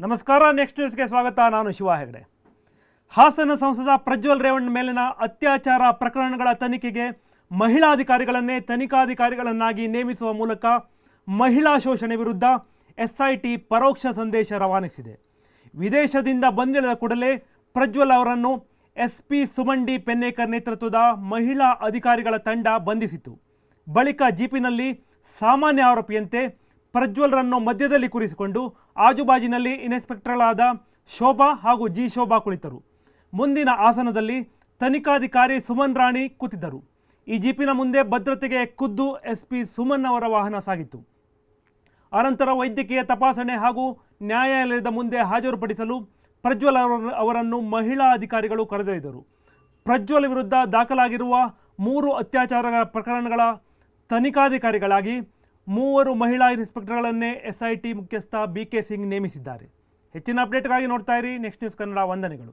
ನಮಸ್ಕಾರ ನೆಕ್ಸ್ಟ್ ನ್ಯೂಸ್ಗೆ ಸ್ವಾಗತ. ನಾನು ಶಿವ ಹೆಗಡೆ. ಹಾಸನ ಸಂಸದ ಪ್ರಜ್ವಲ್ ರೇವಣ್ಣ ಮೇಲಿನ ಅತ್ಯಾಚಾರ ಪ್ರಕರಣಗಳ ತನಿಖೆಗೆ ಮಹಿಳಾ ಅಧಿಕಾರಿಗಳನ್ನೇ ತನಿಖಾಧಿಕಾರಿಗಳನ್ನಾಗಿ ನೇಮಿಸುವ ಮೂಲಕ ಮಹಿಳಾ ಶೋಷಣೆ ವಿರುದ್ಧ ಎಸ್ಐಟಿ ಪರೋಕ್ಷ ಸಂದೇಶ ರವಾನಿಸಿದೆ. ವಿದೇಶದಿಂದ ಬಂದಿಳಿದ ಕೂಡಲೇ ಪ್ರಜ್ವಲ್ ಅವರನ್ನು ಎಸ್ ಪಿ ಸುಮಂಡಿ ಪೆನ್ನೇಕರ್ ನೇತೃತ್ವದ ಮಹಿಳಾ ಅಧಿಕಾರಿಗಳ ತಂಡ ಬಂಧಿಸಿತು ಬಳಿಕ ಜೀಪಿನಲ್ಲಿ ಸಾಮಾನ್ಯ ಆರೋಪಿಯಂತೆ ಪ್ರಜ್ವಲ್ರನ್ನು ಮಧ್ಯದಲ್ಲಿ ಕೂರಿಸಿಕೊಂಡು ಆಜುಬಾಜಿನಲ್ಲಿ ಇನ್ಸ್ಪೆಕ್ಟರ್ಗಳಾದ ಶೋಭಾ ಹಾಗೂ ಜಿ ಶೋಭಾ ಕುಳಿತರು. ಮುಂದಿನ ಆಸನದಲ್ಲಿ ತನಿಖಾಧಿಕಾರಿ ಸುಮನ್ ರಾಣಿ ಕೂತಿದ್ದರು. ಈ ಜೀಪಿನ ಮುಂದೆ ಭದ್ರತೆಗೆ ಖುದ್ದು ಎಸ್ ಪಿ ಸುಮನ್ ಅವರ ವಾಹನ ಸಾಗಿತ್ತು. ಅನಂತರ ವೈದ್ಯಕೀಯ ತಪಾಸಣೆ ಹಾಗೂ ನ್ಯಾಯಾಲಯದ ಮುಂದೆ ಹಾಜರುಪಡಿಸಲು ಪ್ರಜ್ವಲ್ ಅವರ ಅವರನ್ನು ಮಹಿಳಾ ಅಧಿಕಾರಿಗಳು ಕರೆದೊಯ್ದರು. ಪ್ರಜ್ವಲ್ ವಿರುದ್ಧ ದಾಖಲಾಗಿರುವ ಮೂರು ಅತ್ಯಾಚಾರ ಪ್ರಕರಣಗಳ ತನಿಖಾಧಿಕಾರಿಗಳಾಗಿ ಮೂವರು ಮಹಿಳಾ ಇನ್ಸ್ಪೆಕ್ಟರ್ಗಳನ್ನೇ ಎಸ್ಐಟಿ ಮುಖ್ಯಸ್ಥ ಬಿ ಕೆ ಸಿಂಗ್ ನೇಮಿಸಿದ್ದಾರೆ. ಹೆಚ್ಚಿನ ಅಪ್ಡೇಟ್ಗಾಗಿ ನೋಡ್ತಾ ಇರಿ. ನೆಕ್ಸ್ಟ್ ನ್ಯೂಸ್ ಕನ್ನಡ ವಂದನೆಗಳು.